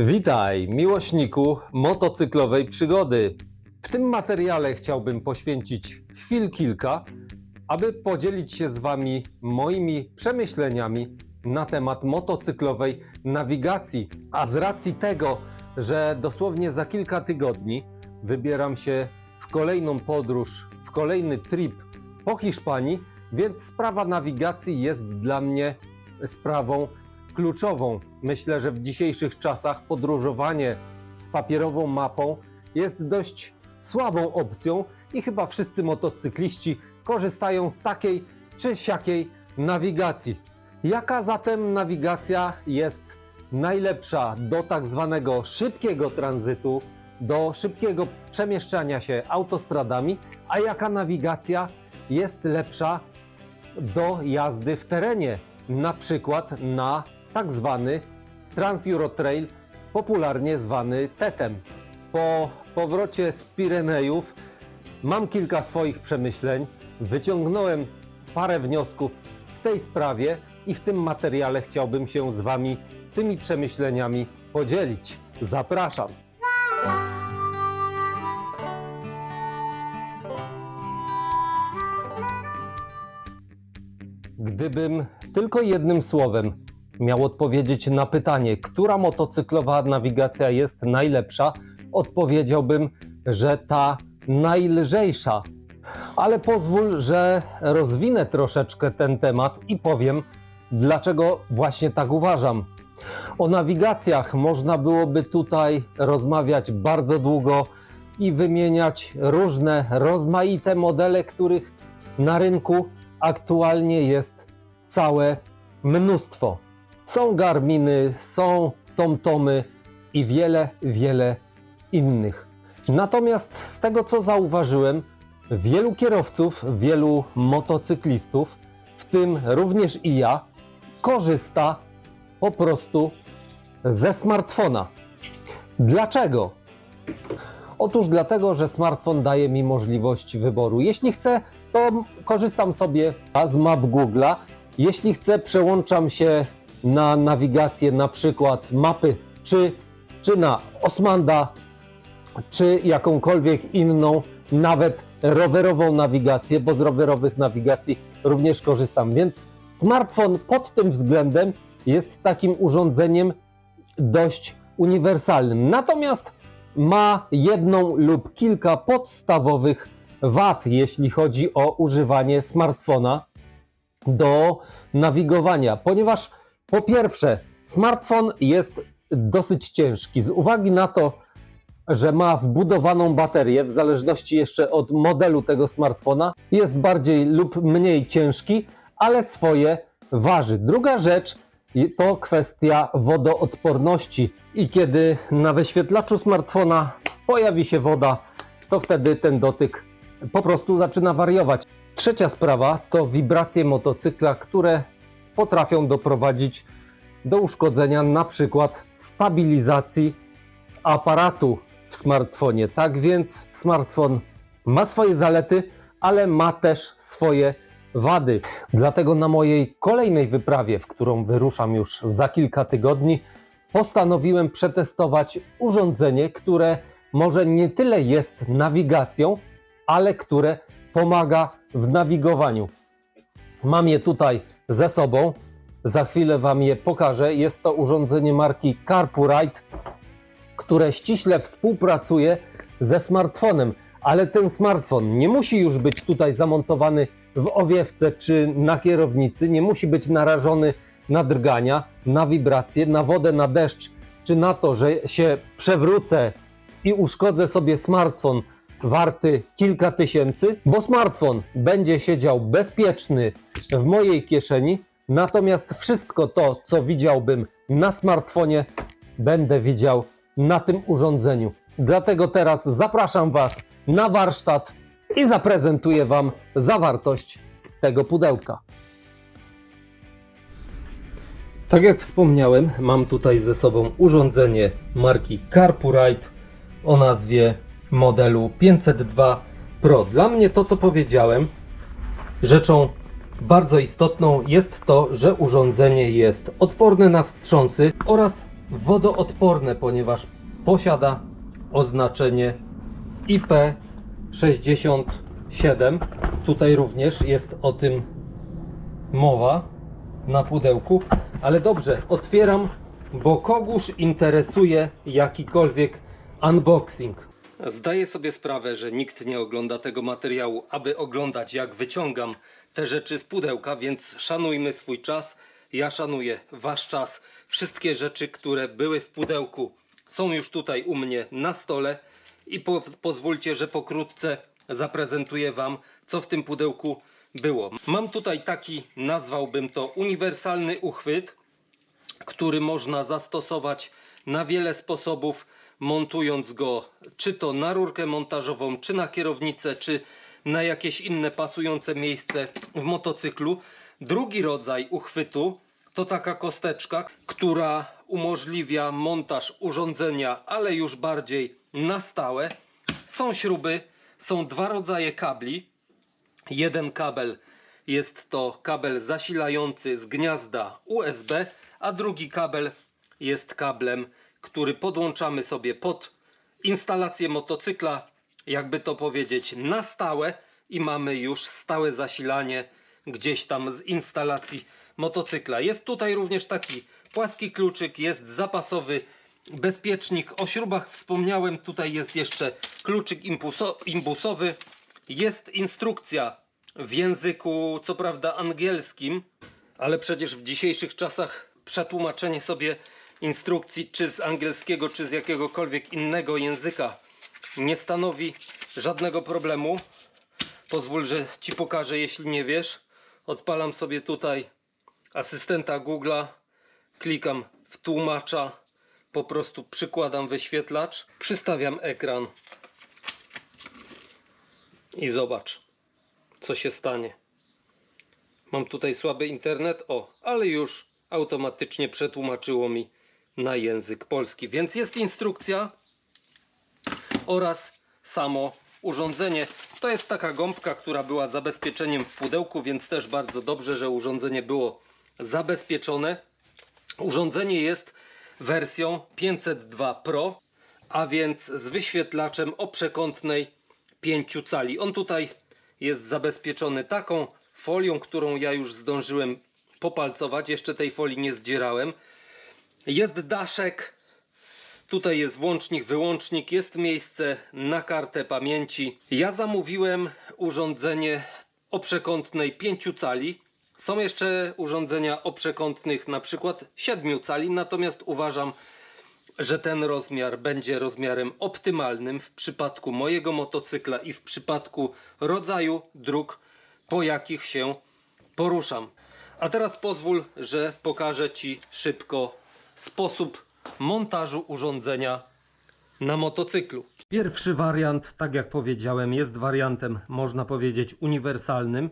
Witaj, miłośniku motocyklowej przygody. W tym materiale chciałbym poświęcić chwil kilka, aby podzielić się z Wami moimi przemyśleniami na temat motocyklowej nawigacji. A z racji tego, że dosłownie za kilka tygodni wybieram się w kolejną podróż, w kolejny trip po Hiszpanii, więc sprawa nawigacji jest dla mnie sprawą kluczową. Myślę, że w dzisiejszych czasach podróżowanie z papierową mapą jest dość słabą opcją i chyba wszyscy motocykliści korzystają z takiej czy siakiej nawigacji. Jaka zatem nawigacja jest najlepsza do tak zwanego szybkiego tranzytu, do szybkiego przemieszczania się autostradami, a jaka nawigacja jest lepsza do jazdy w terenie, na przykład na tak zwany Trans-Euro-Trail, popularnie zwany TETem. Po powrocie z Pirenejów mam kilka swoich przemyśleń, wyciągnąłem parę wniosków w tej sprawie i w tym materiale chciałbym się z Wami tymi przemyśleniami podzielić. Zapraszam. Gdybym tylko jednym słowem miał odpowiedzieć na pytanie, która motocyklowa nawigacja jest najlepsza, odpowiedziałbym, że ta najlżejsza. Ale pozwól, że rozwinę troszeczkę ten temat i powiem, dlaczego właśnie tak uważam. O nawigacjach można byłoby tutaj rozmawiać bardzo długo i wymieniać różne rozmaite modele, których na rynku aktualnie jest całe mnóstwo. Są Garminy, są TomTomy i wiele, wiele innych. Natomiast z tego co zauważyłem, wielu kierowców, wielu motocyklistów, w tym również i ja, korzysta po prostu ze smartfona. Dlaczego? Otóż dlatego, że smartfon daje mi możliwość wyboru. Jeśli chcę, to korzystam sobie z map Google'a. Jeśli chcę, przełączam się na nawigację, na przykład mapy, czy, czy na Osmanda, czy jakąkolwiek inną, nawet rowerową nawigację, bo z rowerowych nawigacji również korzystam. Więc smartfon pod tym względem jest takim urządzeniem dość uniwersalnym. Natomiast ma jedną lub kilka podstawowych wad, jeśli chodzi o używanie smartfona do nawigowania, ponieważ po pierwsze, smartfon jest dosyć ciężki z uwagi na to, że ma wbudowaną baterię, w zależności jeszcze od modelu tego smartfona, jest bardziej lub mniej ciężki, ale swoje waży. Druga rzecz to kwestia wodoodporności i kiedy na wyświetlaczu smartfona pojawi się woda, to wtedy ten dotyk po prostu zaczyna wariować. Trzecia sprawa to wibracje motocykla, które potrafią doprowadzić do uszkodzenia na przykład stabilizacji aparatu w smartfonie. Tak więc smartfon ma swoje zalety, ale ma też swoje wady. Dlatego na mojej kolejnej wyprawie, w którą wyruszam już za kilka tygodni, postanowiłem przetestować urządzenie, które może nie tyle jest nawigacją, ale które pomaga w nawigowaniu. Mam je tutaj ze sobą. Za chwilę Wam je pokażę. Jest to urządzenie marki Carpurite, które ściśle współpracuje ze smartfonem, ale ten smartfon nie musi już być tutaj zamontowany w owiewce czy na kierownicy, nie musi być narażony na drgania, na wibracje, na wodę, na deszcz, czy na to, że się przewrócę i uszkodzę sobie smartfon warty kilka tysięcy, bo smartfon będzie siedział bezpieczny w mojej kieszeni, natomiast wszystko to, co widziałbym na smartfonie, będę widział na tym urządzeniu. Dlatego teraz zapraszam Was na warsztat i zaprezentuję Wam zawartość tego pudełka. Tak jak wspomniałem, mam tutaj ze sobą urządzenie marki Carpurite o nazwie modelu 502 Pro. Dla mnie to, co powiedziałem, rzeczą bardzo istotną jest to, że urządzenie jest odporne na wstrząsy oraz wodoodporne, ponieważ posiada oznaczenie IP67. Tutaj również jest o tym mowa na pudełku. Ale dobrze, otwieram, bo kogóż interesuje jakikolwiek unboxing. Zdaję sobie sprawę, że nikt nie ogląda tego materiału, aby oglądać jak wyciągam te rzeczy z pudełka, więc szanujmy swój czas. Ja szanuję wasz czas. Wszystkie rzeczy, które były w pudełku są już tutaj u mnie na stole i po, pozwólcie, że pokrótce zaprezentuję wam, co w tym pudełku było. Mam tutaj taki, nazwałbym to uniwersalny uchwyt, który można zastosować na wiele sposobów, montując go czy to na rurkę montażową, czy na kierownicę, czy na jakieś inne pasujące miejsce w motocyklu. Drugi rodzaj uchwytu to taka kosteczka, która umożliwia montaż urządzenia, ale już bardziej na stałe. Są śruby, są dwa rodzaje kabli. Jeden kabel jest to kabel zasilający z gniazda USB, a drugi kabel jest kablem, który podłączamy sobie pod instalację motocykla, jakby to powiedzieć, na stałe i mamy już stałe zasilanie gdzieś tam z instalacji motocykla. Jest tutaj również taki płaski kluczyk, jest zapasowy bezpiecznik. O śrubach wspomniałem, tutaj jest jeszcze kluczyk imbusowy. Jest instrukcja w języku, co prawda angielskim, ale przecież w dzisiejszych czasach przetłumaczenie sobie instrukcji, czy z angielskiego, czy z jakiegokolwiek innego języka, nie stanowi żadnego problemu. Pozwól, że Ci pokażę, jeśli nie wiesz. Odpalam sobie tutaj asystenta Google'a, klikam w tłumacza, po prostu przykładam wyświetlacz, przystawiam ekran i zobacz, co się stanie. Mam tutaj słaby internet, o, ale już automatycznie przetłumaczyło mi na język polski. Więc jest instrukcja oraz samo urządzenie. To jest taka gąbka, która była zabezpieczeniem w pudełku, więc też bardzo dobrze, że urządzenie było zabezpieczone. Urządzenie jest wersją 502 Pro, a więc z wyświetlaczem o przekątnej 5 cali. On tutaj jest zabezpieczony taką folią, którą ja już zdążyłem popalcować. Jeszcze tej folii nie zdzierałem. Jest daszek. Tutaj jest włącznik, wyłącznik, jest miejsce na kartę pamięci. Ja zamówiłem urządzenie o przekątnej 5 cali. Są jeszcze urządzenia o przekątnych na przykład 7 cali, natomiast uważam, że ten rozmiar będzie rozmiarem optymalnym w przypadku mojego motocykla i w przypadku rodzaju dróg, po jakich się poruszam. A teraz pozwól, że pokażę Ci szybko sposób montażu urządzenia na motocyklu. Pierwszy wariant, tak jak powiedziałem, jest wariantem, można powiedzieć, uniwersalnym,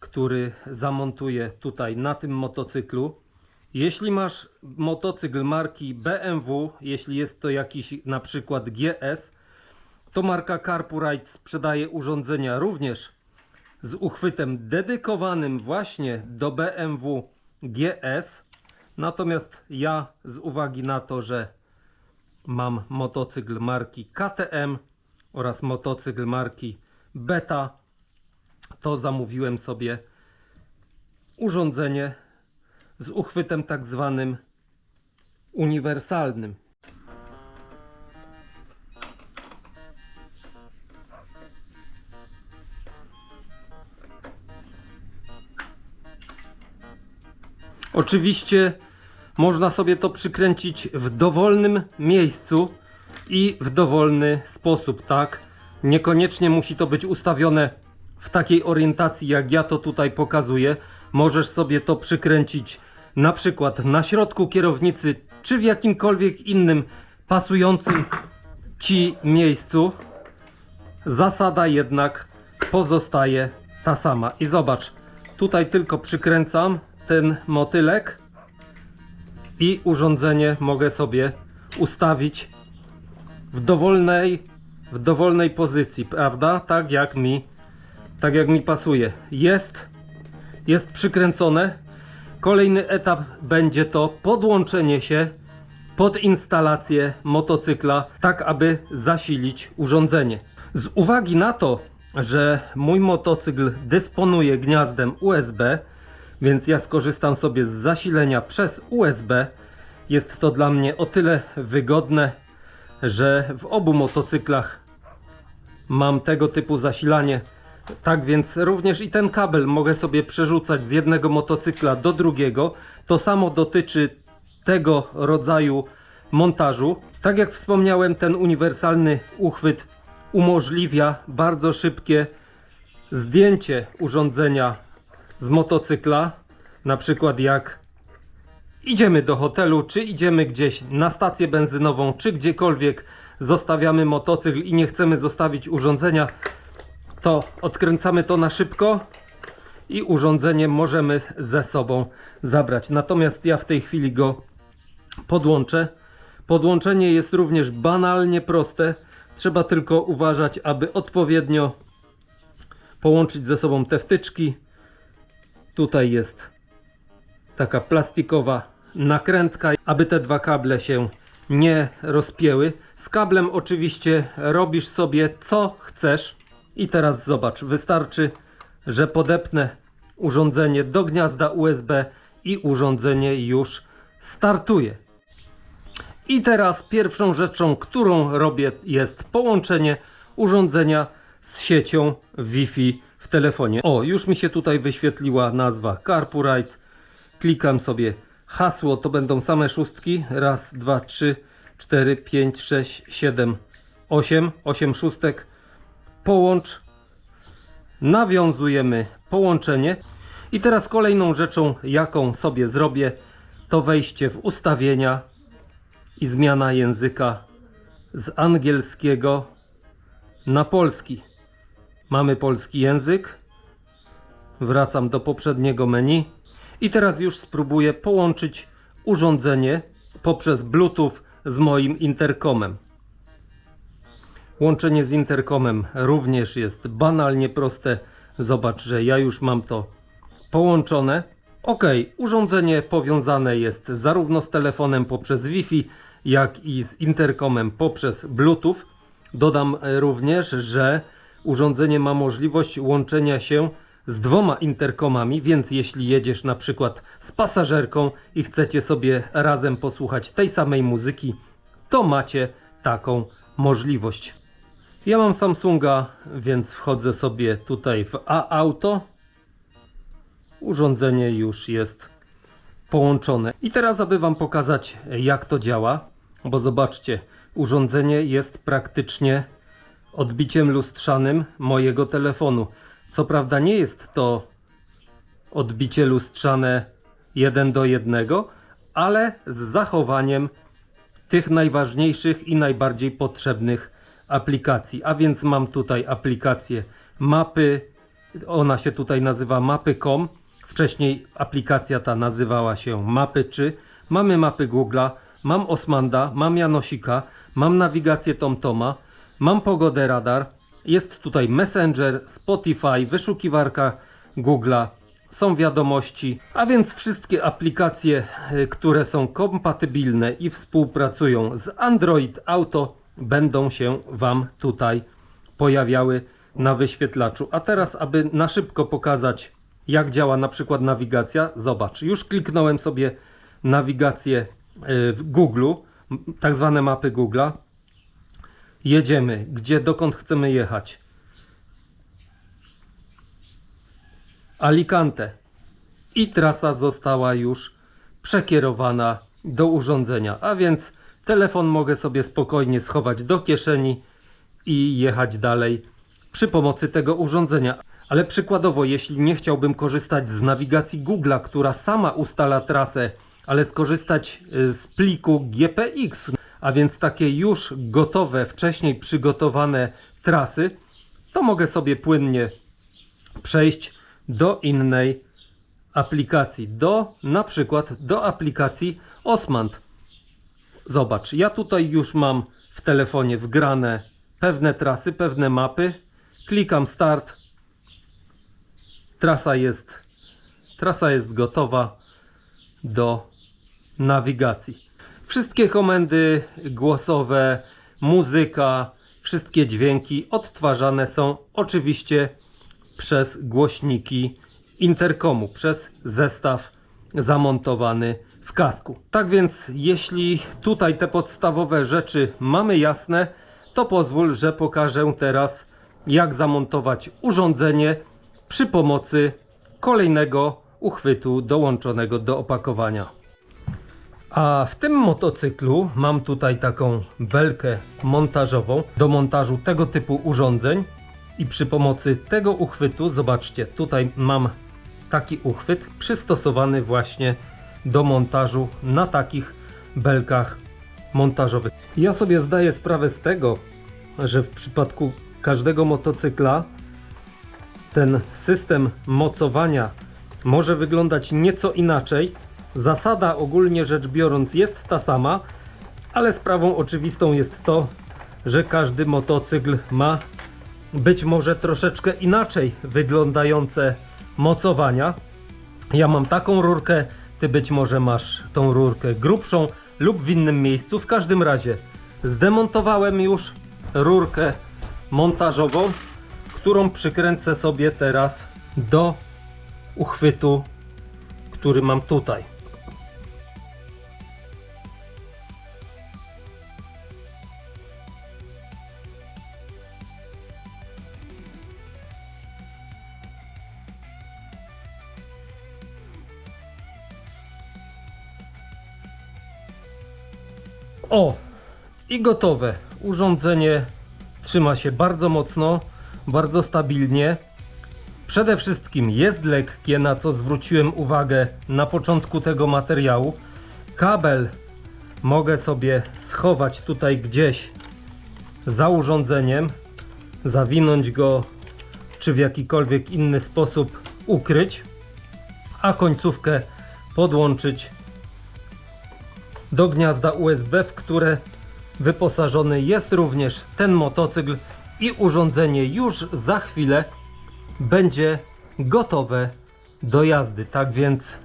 który zamontuję tutaj na tym motocyklu. Jeśli masz motocykl marki BMW, jeśli jest to jakiś na przykład GS, to marka Carpurite sprzedaje urządzenia również z uchwytem dedykowanym właśnie do BMW GS. Natomiast ja z uwagi na to, że mam motocykl marki KTM oraz motocykl marki Beta, to zamówiłem sobie urządzenie z uchwytem tak zwanym uniwersalnym. Oczywiście można sobie to przykręcić w dowolnym miejscu i w dowolny sposób, tak? Niekoniecznie musi to być ustawione w takiej orientacji, jak ja to tutaj pokazuję. Możesz sobie to przykręcić na przykład na środku kierownicy, czy w jakimkolwiek innym pasującym Ci miejscu. Zasada jednak pozostaje ta sama. I zobacz, tutaj tylko przykręcam ten motylek i urządzenie mogę sobie ustawić w dowolnej, w dowolnej pozycji, prawda? Tak jak mi, tak jak mi pasuje. Jest, jest przykręcone. Kolejny etap będzie to podłączenie się pod instalację motocykla, tak aby zasilić urządzenie. Z uwagi na to, że mój motocykl dysponuje gniazdem USB, więc ja skorzystam sobie z zasilenia przez USB. Jest to dla mnie o tyle wygodne, że w obu motocyklach mam tego typu zasilanie. Tak więc również i ten kabel mogę sobie przerzucać z jednego motocykla do drugiego. To samo dotyczy tego rodzaju montażu. Tak jak wspomniałem, ten uniwersalny uchwyt umożliwia bardzo szybkie zdjęcie urządzenia z motocykla. Na przykład jak idziemy do hotelu, czy idziemy gdzieś na stację benzynową, czy gdziekolwiek zostawiamy motocykl i nie chcemy zostawić urządzenia, to odkręcamy to na szybko i urządzenie możemy ze sobą zabrać. Natomiast ja w tej chwili go podłączę. Podłączenie jest również banalnie proste. Trzeba tylko uważać, aby odpowiednio połączyć ze sobą te wtyczki. Tutaj jest taka plastikowa nakrętka, aby te dwa kable się nie rozpięły. Z kablem oczywiście robisz sobie co chcesz. I teraz zobacz, wystarczy, że podepnę urządzenie do gniazda USB i urządzenie już startuje. I teraz pierwszą rzeczą, którą robię jest połączenie urządzenia z siecią Wi-Fi w telefonie. O, już mi się tutaj wyświetliła nazwa Carpurite. Klikam sobie hasło, to będą same szóstki. Raz, dwa, trzy, cztery, pięć, sześć, siedem, osiem. Osiem szóstek. Połącz. Nawiązujemy połączenie. I teraz kolejną rzeczą, jaką sobie zrobię, to wejście w ustawienia i zmiana języka z angielskiego na polski. Mamy polski język. Wracam do poprzedniego menu i teraz już spróbuję połączyć urządzenie poprzez Bluetooth z moim interkomem. Łączenie z interkomem również jest banalnie proste. Zobacz, że ja już mam to połączone. Ok, urządzenie powiązane jest zarówno z telefonem poprzez Wi-Fi, jak i z interkomem poprzez Bluetooth. Dodam również, że urządzenie ma możliwość łączenia się z dwoma interkomami, więc jeśli jedziesz na przykład z pasażerką i chcecie sobie razem posłuchać tej samej muzyki, to macie taką możliwość. Ja mam Samsunga, więc wchodzę sobie tutaj w A-Auto. Urządzenie już jest połączone. I teraz, aby Wam pokazać, jak to działa, bo zobaczcie, urządzenie jest praktycznie odbiciem lustrzanym mojego telefonu. Co prawda nie jest to odbicie lustrzane 1 do 1, ale z zachowaniem tych najważniejszych i najbardziej potrzebnych aplikacji. A więc mam tutaj aplikację mapy, ona się tutaj nazywa mapy.com. Wcześniej aplikacja ta nazywała się mapy czy. Mamy mapy Google'a, mam Osmanda, mam Janosika, mam nawigację TomToma, mam pogodę radar, jest tutaj Messenger, Spotify, wyszukiwarka Google'a, są wiadomości, a więc wszystkie aplikacje, y, które są kompatybilne i współpracują z Android Auto będą się Wam tutaj pojawiały na wyświetlaczu. A teraz, aby na szybko pokazać, jak działa na przykład nawigacja, zobacz, już kliknąłem sobie nawigację y, w Google, tak zwane mapy Google'a. Jedziemy, gdzie, dokąd chcemy jechać. Alicante. I trasa została już przekierowana do urządzenia, a więc telefon mogę sobie spokojnie schować do kieszeni i jechać dalej przy pomocy tego urządzenia. Ale przykładowo, jeśli nie chciałbym korzystać z nawigacji Google'a, która sama ustala trasę, ale skorzystać y, z pliku GPX, a więc takie już gotowe, wcześniej przygotowane trasy, to mogę sobie płynnie przejść do innej aplikacji, do na przykład do aplikacji Osmand. Zobacz, ja tutaj już mam w telefonie wgrane pewne trasy, pewne mapy. Klikam start. Trasa jest, trasa jest gotowa do nawigacji. Wszystkie komendy głosowe, muzyka, wszystkie dźwięki odtwarzane są oczywiście przez głośniki interkomu, przez zestaw zamontowany w kasku. Tak więc, jeśli tutaj te podstawowe rzeczy mamy jasne, to pozwól, że pokażę teraz, jak zamontować urządzenie przy pomocy kolejnego uchwytu dołączonego do opakowania. A w tym motocyklu mam tutaj taką belkę montażową do montażu tego typu urządzeń i przy pomocy tego uchwytu, zobaczcie, tutaj mam taki uchwyt przystosowany właśnie do montażu na takich belkach montażowych. Ja sobie zdaję sprawę z tego, że w przypadku każdego motocykla ten system mocowania może wyglądać nieco inaczej. Zasada ogólnie rzecz biorąc jest ta sama, ale sprawą oczywistą jest to, że każdy motocykl ma być może troszeczkę inaczej wyglądające mocowania. Ja mam taką rurkę, ty być może masz tą rurkę grubszą lub w innym miejscu. W każdym razie zdemontowałem już rurkę montażową, którą przykręcę sobie teraz do uchwytu, który mam tutaj. O! I gotowe. Urządzenie trzyma się bardzo mocno, bardzo stabilnie. Przede wszystkim jest lekkie, na co zwróciłem uwagę na początku tego materiału. Kabel mogę sobie schować tutaj gdzieś za urządzeniem, zawinąć go czy w jakikolwiek inny sposób ukryć, a końcówkę podłączyć do gniazda USB, w które wyposażony jest również ten motocykl i urządzenie już za chwilę będzie gotowe do jazdy. Tak więc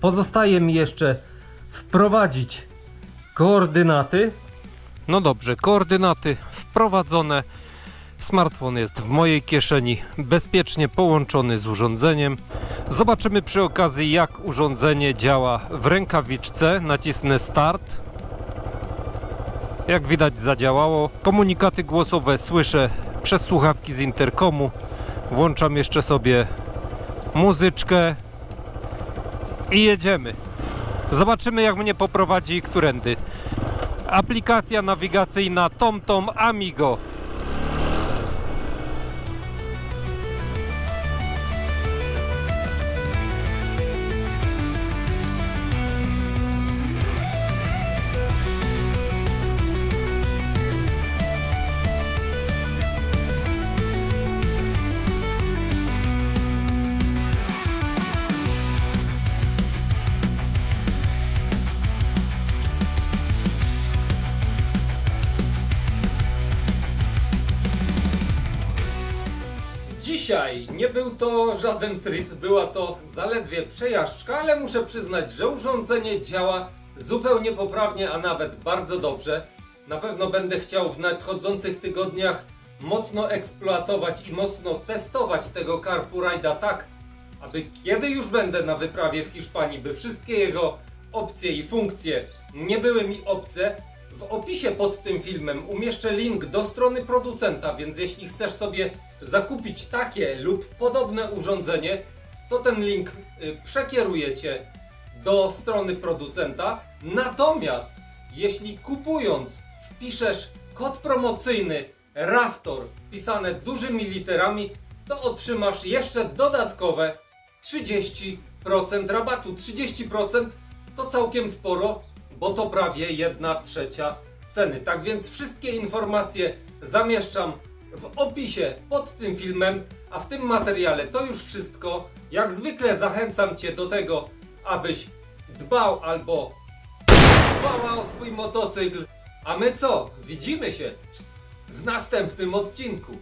pozostaje mi jeszcze wprowadzić koordynaty. No dobrze, koordynaty wprowadzone. Smartfon jest w mojej kieszeni, bezpiecznie połączony z urządzeniem. Zobaczymy przy okazji, jak urządzenie działa w rękawiczce. Nacisnę start. Jak widać, zadziałało. Komunikaty głosowe słyszę przez słuchawki z interkomu. Włączam jeszcze sobie muzyczkę i jedziemy. Zobaczymy, jak mnie poprowadzi którędy. Aplikacja nawigacyjna TomTom Amigo. Żaden trip, była to zaledwie przejażdżka, ale muszę przyznać, że urządzenie działa zupełnie poprawnie, a nawet bardzo dobrze. Na pewno będę chciał w nadchodzących tygodniach mocno eksploatować i mocno testować tego Carpurajda tak, aby kiedy już będę na wyprawie w Hiszpanii, by wszystkie jego opcje i funkcje nie były mi obce, w opisie pod tym filmem umieszczę link do strony producenta, więc jeśli chcesz sobie zakupić takie lub podobne urządzenie, to ten link y, przekieruje Cię do strony producenta. Natomiast jeśli kupując wpiszesz kod promocyjny RAFTOR pisane dużymi literami, to otrzymasz jeszcze dodatkowe 30% rabatu. 30% to całkiem sporo, bo to prawie 1 trzecia ceny. Tak więc wszystkie informacje zamieszczam w opisie pod tym filmem, a w tym materiale to już wszystko. Jak zwykle zachęcam Cię do tego, abyś dbał albo dbała o swój motocykl. A my co? Widzimy się w następnym odcinku.